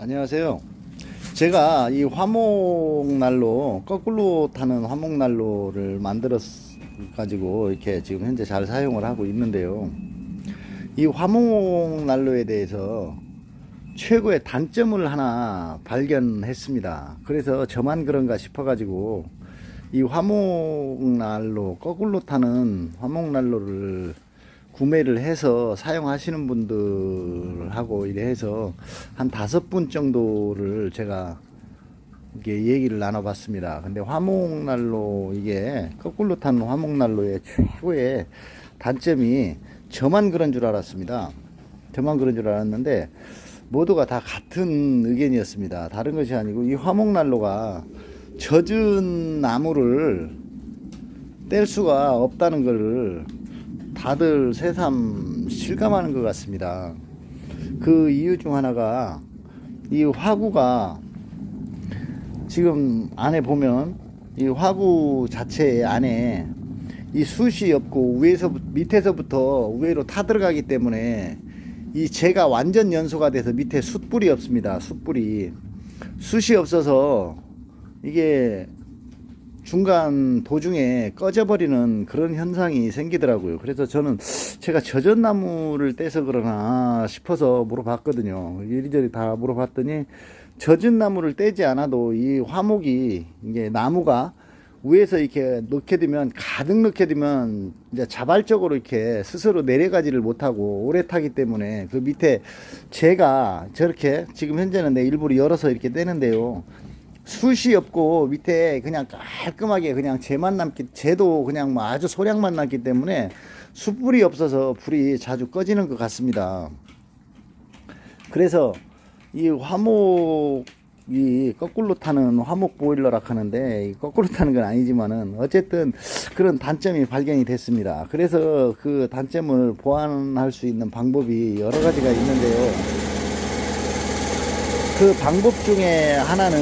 안녕하세요. 제가 이 화목난로 거꾸로 타는 화목난로를 만들어 가지고 이렇게 지금 현재 잘 사용을 하고 있는데요. 이 화목난로에 대해서 최고의 단점을 하나 발견했습니다. 그래서 저만 그런가 싶어 가지고 이 화목난로 거꾸로 타는 화목난로를 구매를 해서 사용하시는 분들하고 이래 해서 한 다섯 분 정도를 제가 이게 얘기를 나눠봤습니다. 근데 화목난로 이게 거꾸로 타는 화목난로의 최고의 단점이 저만 그런 줄 알았습니다. 저만 그런 줄 알았는데 모두가 다 같은 의견이었습니다. 다른 것이 아니고 이 화목난로가 젖은 나무를 뗄 수가 없다는 것을 다들 새삼 실감하는 것 같습니다. 그 이유 중 하나가 이 화구가 지금 안에 보면 이 화구 자체 안에 이 숯이 없고 위에서 밑에서부터 위로 타들어가기 때문에 이 재가 완전 연소가 돼서 밑에 숯불이 없습니다. 숯불이 숯이 없어서 이게 중간 도중에 꺼져버리는 그런 현상이 생기더라고요. 그래서 저는 제가 젖은 나무를 떼서 그러나 싶어서 물어봤거든요. 이리저리 다 물어봤더니 젖은 나무를 떼지 않아도 이 화목이 이게 나무가 위에서 이렇게 넣게 되면 가득 넣게 되면 이제 자발적으로 이렇게 스스로 내려가지를 못하고 오래 타기 때문에 그 밑에 재가 저렇게 지금 현재는 내 일부러 열어서 이렇게 떼는데요. 숯이 없고 밑에 그냥 깔끔하게 그냥 재만 남기 재도 그냥 뭐 아주 소량만 남기 때문에 숯불이 없어서 불이 자주 꺼지는 것 같습니다. 그래서 이 화목이 거꾸로 타는 화목 보일러라 하는데 이 거꾸로 타는 건 아니지만은 어쨌든 그런 단점이 발견이 됐습니다. 그래서 그 단점을 보완할 수 있는 방법이 여러 가지가 있는데요. 그 방법 중에 하나는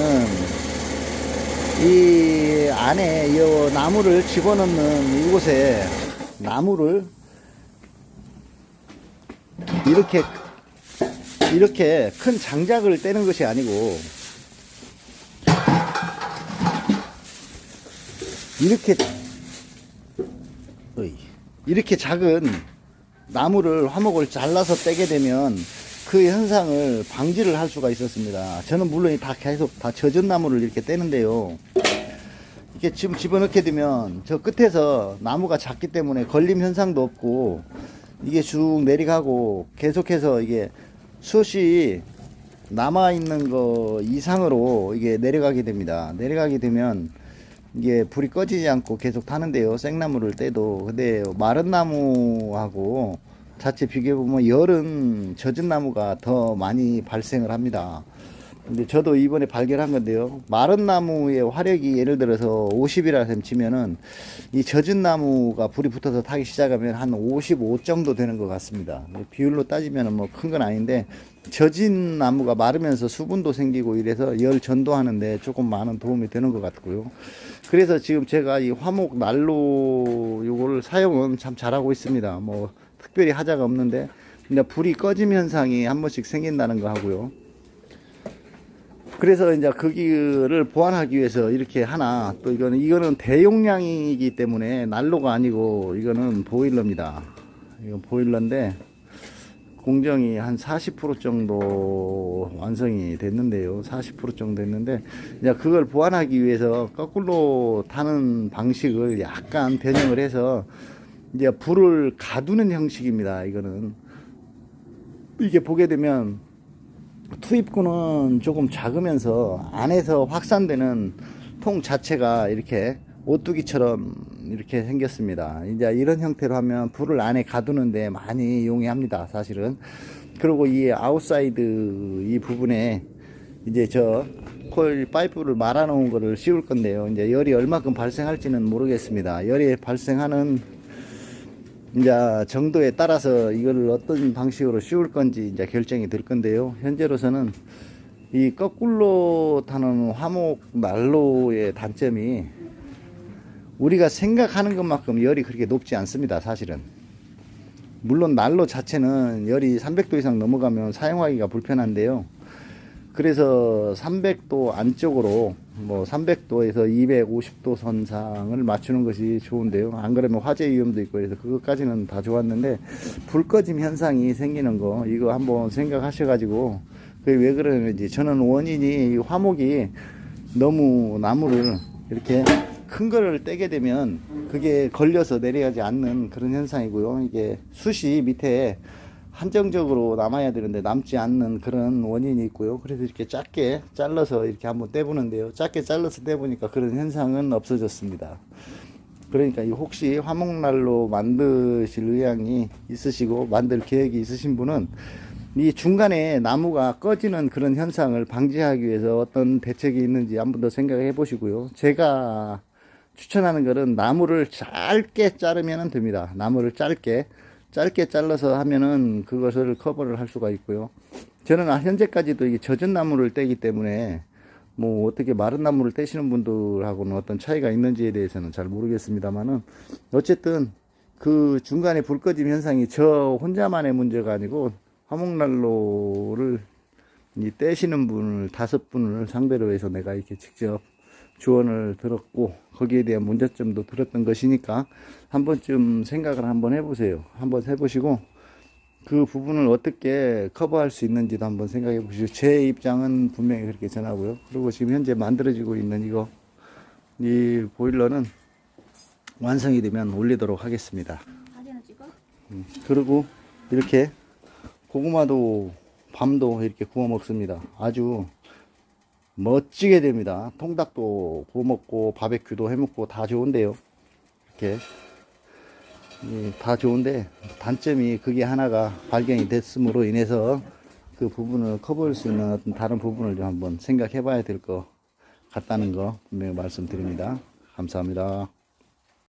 이 안에 이 나무를 집어넣는 이곳에 나무를 이렇게 이렇게 큰 장작을 떼는 것이 아니고 이렇게 이렇게 작은 나무를 화목을 잘라서 떼게 되면 그 현상을 방지를 할 수가 있었습니다. 저는 물론 다 계속 다 젖은 나무를 이렇게 떼는데요. 이렇게 지금 집어넣게 되면 저 끝에서 나무가 작기 때문에 걸림 현상도 없고 이게 쭉 내려가고 계속해서 이게 숯이 남아 있는 거 이상으로 이게 내려가게 됩니다. 내려가게 되면 이게 불이 꺼지지 않고 계속 타는데요. 생나무를 떼도 근데 마른 나무하고 자체 비교해 보면 열은 젖은 나무가 더 많이 발생을 합니다. 근데 저도 이번에 발견한 건데요. 마른 나무의 화력이 예를 들어서 50이라 셈 치면은 이 젖은 나무가 불이 붙어서 타기 시작하면 한 55 정도 되는 것 같습니다. 비율로 따지면 뭐 큰 건 아닌데 젖은 나무가 마르면서 수분도 생기고 이래서 열 전도하는데 조금 많은 도움이 되는 것 같고요. 그래서 지금 제가 이 화목 난로 요거를 사용은 참 잘하고 있습니다. 뭐 특별히 하자가 없는데 근데 불이 꺼짐 현상이 한 번씩 생긴다는 거 하고요. 그래서 이제 거기를 보완하기 위해서 이렇게 하나 또 이거는 이거는 대용량이기 때문에 난로가 아니고 이거는 보일러입니다. 이건 보일러인데 공정이 한 40% 정도 완성이 됐는데요. 40% 정도 됐는데 이제 그걸 보완하기 위해서 거꾸로 타는 방식을 약간 변형을 해서 이제 불을 가두는 형식입니다. 이거는 이게 보게 되면 투입구는 조금 작으면서 안에서 확산되는 통 자체가 이렇게 오뚜기처럼 이렇게 생겼습니다. 이제 이런 형태로 하면 불을 안에 가두는데 많이 용이합니다. 사실은. 그리고 이 아웃사이드 이 부분에 이제 저 코일 파이프를 말아 놓은 거를 씌울 건데요. 이제 열이 얼마큼 발생할지는 모르겠습니다. 열이 발생하는 이제 정도에 따라서 이거를 어떤 방식으로 씌울 건지 이제 결정이 될 건데요. 현재로서는 이 거꾸로 타는 화목 난로의 단점이 우리가 생각하는 것만큼 열이 그렇게 높지 않습니다. 사실은. 물론 난로 자체는 열이 300도 이상 넘어가면 사용하기가 불편한데요. 그래서 300도 안쪽으로 뭐 300도에서 250도 선상을 맞추는 것이 좋은데요. 안 그러면 화재 위험도 있고 그래서 그것까지는 다 좋았는데 불 꺼짐 현상이 생기는 거 이거 한번 생각하셔가지고 그게 왜 그러는지 저는 원인이 이 화목이 너무 나무를 이렇게 큰 거를 떼게 되면 그게 걸려서 내려가지 않는 그런 현상이고요. 이게 숯이 밑에 한정적으로 남아야 되는데 남지 않는 그런 원인이 있고요. 그래서 이렇게 작게 잘라서 이렇게 한번 떼보는데요. 작게 잘라서 떼보니까 그런 현상은 없어졌습니다. 그러니까 이 혹시 화목난로 만드실 의향이 있으시고 만들 계획이 있으신 분은 이 중간에 나무가 꺼지는 그런 현상을 방지하기 위해서 어떤 대책이 있는지 한 번 더 생각해 보시고요. 제가 추천하는 것은 나무를 짧게 자르면 됩니다. 나무를 짧게 짧게 잘라서 하면은 그것을 커버를 할 수가 있고요. 저는 아, 현재까지도 이게 젖은 나무를 떼기 때문에 뭐 어떻게 마른 나무를 떼시는 분들하고는 어떤 차이가 있는지에 대해서는 잘 모르겠습니다만은 어쨌든 그 중간에 불 꺼짐 현상이 저 혼자만의 문제가 아니고 화목난로를 이 떼시는 분을 다섯 분을 상대로 해서 내가 이렇게 직접 조언을 들었고 거기에 대한 문제점도 들었던 것이니까 한 번쯤 생각을 한번 해보세요. 한번 해보시고 그 부분을 어떻게 커버할 수 있는지도 한번 생각해 보시죠. 제 입장은 분명히 그렇게 전하고요. 그리고 지금 현재 만들어지고 있는 이거 이 보일러는 완성이 되면 올리도록 하겠습니다. 찍어? 그리고 이렇게 고구마도 밤도 이렇게 구워 먹습니다. 아주 멋지게 됩니다. 통닭도 구워 먹고 바베큐도 해 먹고 다 좋은데요. 이렇게 예, 다 좋은데 단점이 그게 하나가 발견이 됐음으로 인해서 그 부분을 커버할 수 있는 어떤 다른 부분을 좀 한번 생각해 봐야 될 것 같다는 거 분명히 말씀드립니다. 감사합니다.